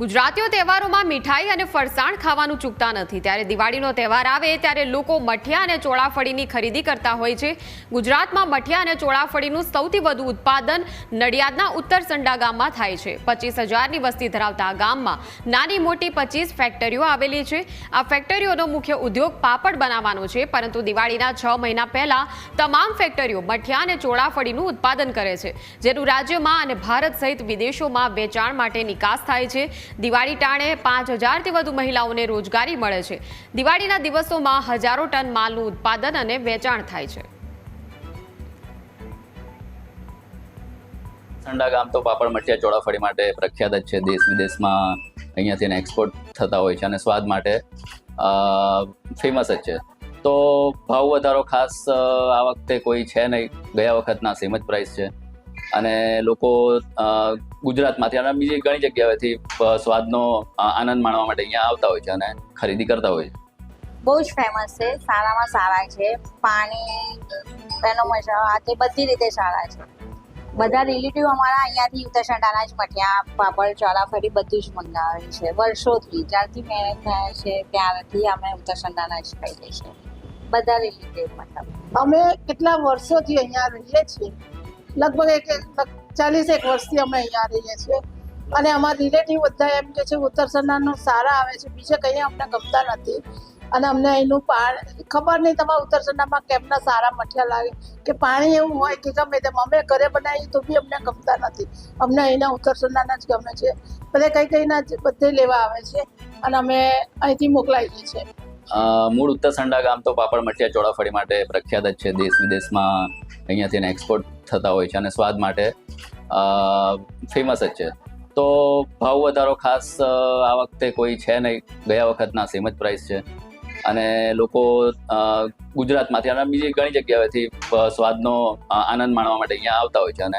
ગુજરાતીઓ તહેવારોમાં મીઠાઈ અને ફરસાણ ખાવાનું ચૂકતા નથી. ત્યારે દિવાળીનો તહેવાર આવે ત્યારે લોકો મઠિયા અને ચોળાફળીની ખરીદી કરતા હોય છે. ગુજરાતમાં મઠિયા અને ચોળાફળીનું સૌથી વધુ ઉત્પાદન નડિયાદના ઉત્તર સંડા ગામમાં થાય છે. પચીસ હજારની વસ્તી ધરાવતા આ ગામમાં નાની મોટી પચીસ ફેક્ટરીઓ આવેલી છે. આ ફેક્ટરીઓનો મુખ્ય ઉદ્યોગ પાપડ બનાવવાનો છે, પરંતુ દિવાળીના છ મહિના પહેલાં તમામ ફેક્ટરીઓ મઠિયા અને ચોળાફળીનું ઉત્પાદન કરે છે, જેનું રાજ્યમાં અને ભારત સહિત વિદેશોમાં વેચાણ માટે નિકાસ થાય છે. દિવાળી ટાણે પાંચ હજારથી વધુ મહિલાઓને રોજગારી મળે છે. દિવાળીના દિવસોમાં હજારો ટન માલનું ઉત્પાદન અને વેચાણ થાય છે. ઠંડા ગામ તો પાપડ, મઠિયા, ચોળાફળી માટે પ્રખ્યાત જ છે. દેશ વિદેશમાં અહીંયાથી એક્સપોર્ટ થતા હોય છે અને સ્વાદ માટે ફેમસ જ છે. તો ભાવ વધારો ખાસ આ વખતે કોઈ છે નહીં. ગયા વખતના સેમ જ પ્રાઇસ છે. અને લોકો ગુજરાતમાંથી અને બીજી ઘણી જગ્યાએથી સ્વાદનો આનંદ માણવા માટે અહીંયા આવતા હોય છે અને ખરીદી કરતા હોય છે. બહુ જ ફેમસ છે સારામાં સારા છે પાણી એનો મજા આ તે બધી રીતે સારા છે. બધા રિલેટિવ અમારા અહીંયાથી ઉત્તરસંડાના જ મઠિયા પાપડ ચોળાફળી બધું જ મંગાવે છે વર્ષોથી જ્યારથી મેરેજ થયા છે ત્યારથી અમે ઉત્તરસંડાના જ ખાઈએ છીએ. બધા રિલેટિવ મતલબ. અમે કેટલા વર્ષોથી અહીંયા રહીએ છીએ? લગભગ એક ચાલીસ એક વર્ષથી અમે અહીંયા રહીએ છીએ. અને અમારા રિલેટિવ બધા એમ કે છે ઉત્તરસંડાનું સારા આવે છે. બીજે કંઈ અમને ગમતા નથી. અને અમને અહીંનું પાણી ખબર નહીં તમારા ઉત્તરસંડામાં કેમના સારા મઠિયા લાગે. કે પાણી એવું હોય કે ગમે તેમ. અમે ઘરે બનાવીએ તો બી અમને ગમતા નથી. અમને અહીંના ઉત્તરસંડાના જ ગમે છે. બધે કઈ કઈના બધે લેવા આવે છે. અને અમે અહીંથી મોકલાવીએ છીએ. મૂળ ઉત્તર સંડા ગામ તો પાપડ મઠિયા ચોળાફળી માટે પ્રખ્યાત જ છે. દેશ વિદેશમાં અહીંયાથી એને એક્સપોર્ટ થતા હોય છે અને સ્વાદ માટે ફેમસ જ છે. તો ભાવ વધારો ખાસ આ વખતે કોઈ છે નહીં. ગયા વખતના સેમ જ પ્રાઇસ છે. અને લોકો ગુજરાતમાંથી અને બીજી ઘણી જગ્યાએથી સ્વાદનો આનંદ માણવા માટે અહીંયા આવતા હોય છે અને